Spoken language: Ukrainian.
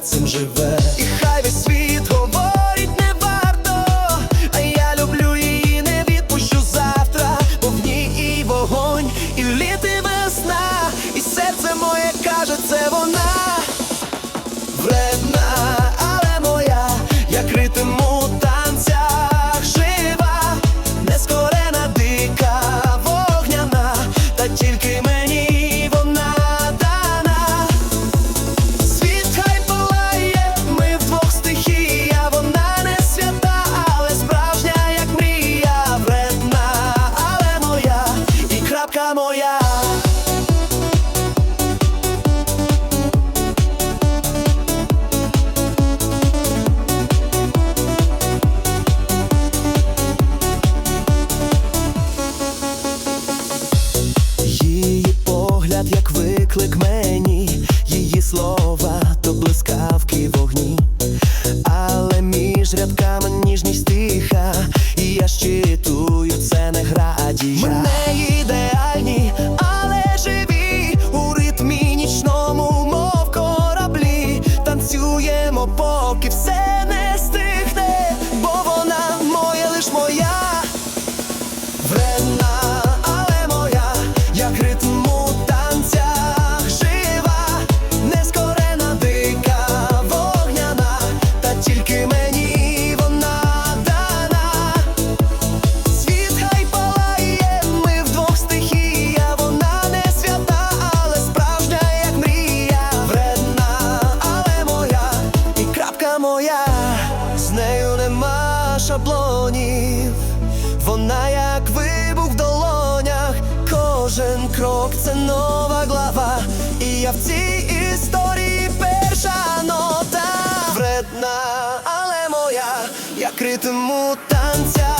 цим живе. yeah. шаблонів, вона як вибух в долонях, кожен крок це нова глава, і я в цій історії перша нота. Вредна, але моя, я критиму танця.